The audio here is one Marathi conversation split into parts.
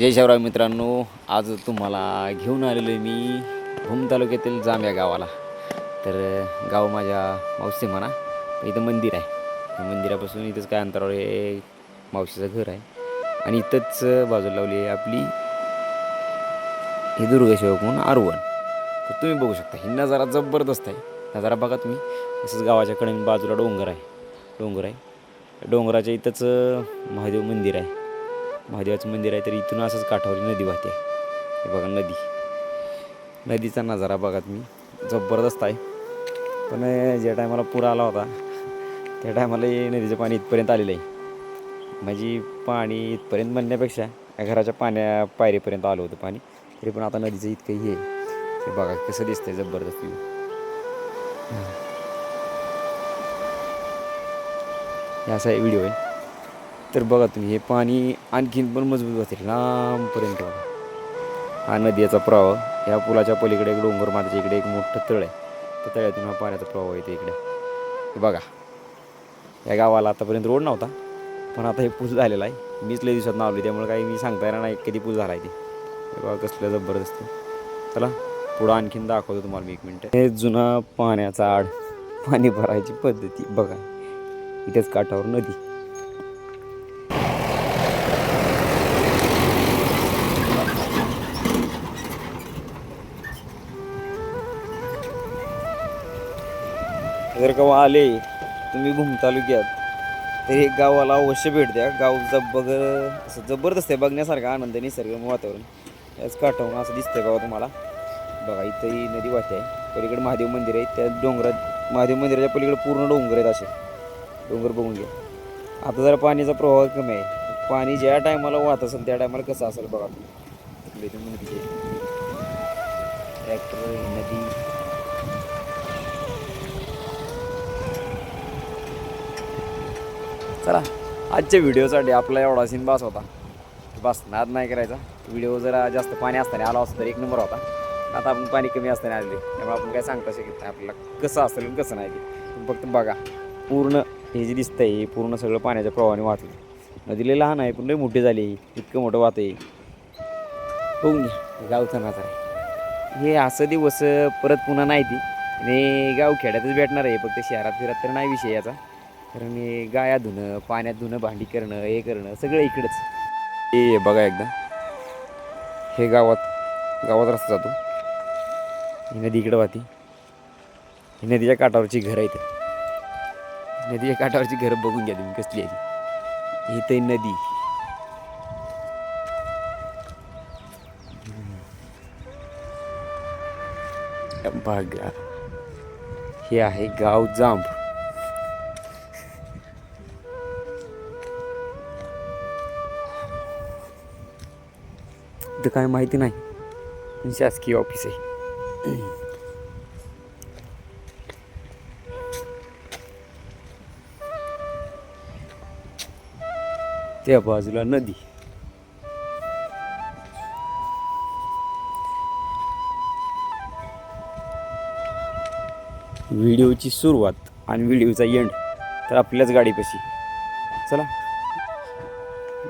जय शिवराय मित्रांनो आज तुम्हाला घेऊन आलेलो आहे मी भूम तालुक्यातील जांब्या गावाला. तर गाव माझ्या मावशी म्हणा इथं मंदिर आहे. मंदिरापासून इथंच काय अंतरावर हे मावशीचं घर आहे. आणि इथंच बाजूला लावली आहे आपली हे दुर्गा म्हणून आरवण. तर तुम्ही बघू शकता ही नजारा जबरदस्त आहे. नजारा बघा तुम्ही. तसंच गावाच्याकडे बाजूला डोंगर आहे. डोंगर आहे. डोंगराच्या इथंच महादेव मंदिर आहे. महादेवाचं मंदिर आहे तर इथून असंच काठावरी नदी वाहते. हे बघा नदी. नदीचा नजारा बघा तुम्ही जबरदस्त आहे. पण ज्या टायमाला पूर आला होता त्या टायमाला नदीचं पाणी इथपर्यंत आलेलं आहे. म्हणजे पाणी इथपर्यंत म्हणण्यापेक्षा घराच्या पाण्या पायरीपर्यंत आलं होतं पाणी. तरी पण आता नदीचं इतकं हे आहे. हे बघा कसं दिसतंय जबरदस्त view. हे. असा व्हिडिओ आहे. तर बघा तुम्ही हे पाणी आणखीन पण मजबूत होते लांबपर्यंत बघा. हा नदीचा प्रवाह या पुलाच्या पलीकडे एक डोंगर माताच्या इकडे एक मोठं तळ आहे. त्या तळ्यातून हा पाण्याचा प्रवाह येतो इकडे. बघा. या गावाला आतापर्यंत रोड नव्हता पण आता हे पूल झालेला आहे. मीच लय दिवसात नावली त्यामुळे काही मी सांगता येणार नाही कधी पूल झाला आहे ते बघा कसलं जबरदस्त. चला पुढं आणखीन दाखवतो तुम्हाला मी एक मिनटं. हे जुना पाण्याचा आड पाणी भरायची पद्धती. बघा इथेच काठावर नदी. जर का आले तुम्ही घुम तालुक्यात तर हे गावाला अवश्य भेट द्या. गाव जबग असं जबरदस्त आहे बघण्यासारखं आनंद निसर्ग वातावरण. याच काठावून असं दिसतंय गावा तुम्हाला. बघा इथं ही नदी वाहते. आहे पलीकडे महादेव मंदिर आहे. त्या डोंगरात महादेव मंदिराच्या पलीकडे पूर्ण डोंगर आहेत असे. डोंगर बघून घ्या. आता जरा पाण्याचा प्रवाह कमी आहे. पाणी ज्या टायमाला वाहत असेल त्या टायमाला कसं असेल बघा. तुम्ही नदी. चला आजच्या व्हिडिओसाठी आपला एवढा सीन बास होता. बस नाद नाही करायचा. व्हिडिओ जरा जास्त पाणी असताना आला असता तर एक नंबर होता. आता आपण पाणी कमी असताना आले त्यामुळे आपण काय सांगता शकत नाही आपल्याला कसं असेल कसं नाही ते. फक्त बघा पूर्ण हे जे दिसतं आहे हे पूर्ण सगळं पाण्याच्या प्रवाहाने वाहतलं नदीला लहान आहे पण लई मोठी झाली इतकं मोठं वाहत आहे. बघून घ्या गावचा नाचा हे असं दिवस परत पुन्हा नाही ती. आणि गाव खेड्यातच भेटणार आहे. फक्त शहरात फिरत तर नाही विषय याचा. कारण हे गाया धुणं पाण्यात धुणं भांडी करणं हे करणं सगळं इकडंच. हे बघा एकदा. हे गावात गावात रस्ता जातो. ही नदी इकडं वाहती. ही नदीच्या काठावरची घरं आहेत. नदीच्या काठावरची घरं बघून घ्या तुम्ही कसली आहे ती. ही नदी. बघा हे आहे गाव जांब. इथं काय माहिती नाही. शासकीय ऑफिस आहे. त्या बाजूला नदी. व्हिडिओची सुरुवात आणि व्हिडिओचा एंड तर आपल्याच गाडीपाशी. चला.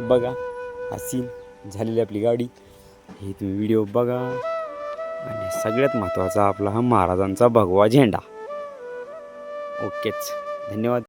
बघा हा सीन झालेली आपली गाडी. हे तुम्ही व्हिडिओ बघा. आणि सगळ्यात महत्त्वाचा आपला हा महाराजांचा भगवा झेंडा. ओकेच. धन्यवाद.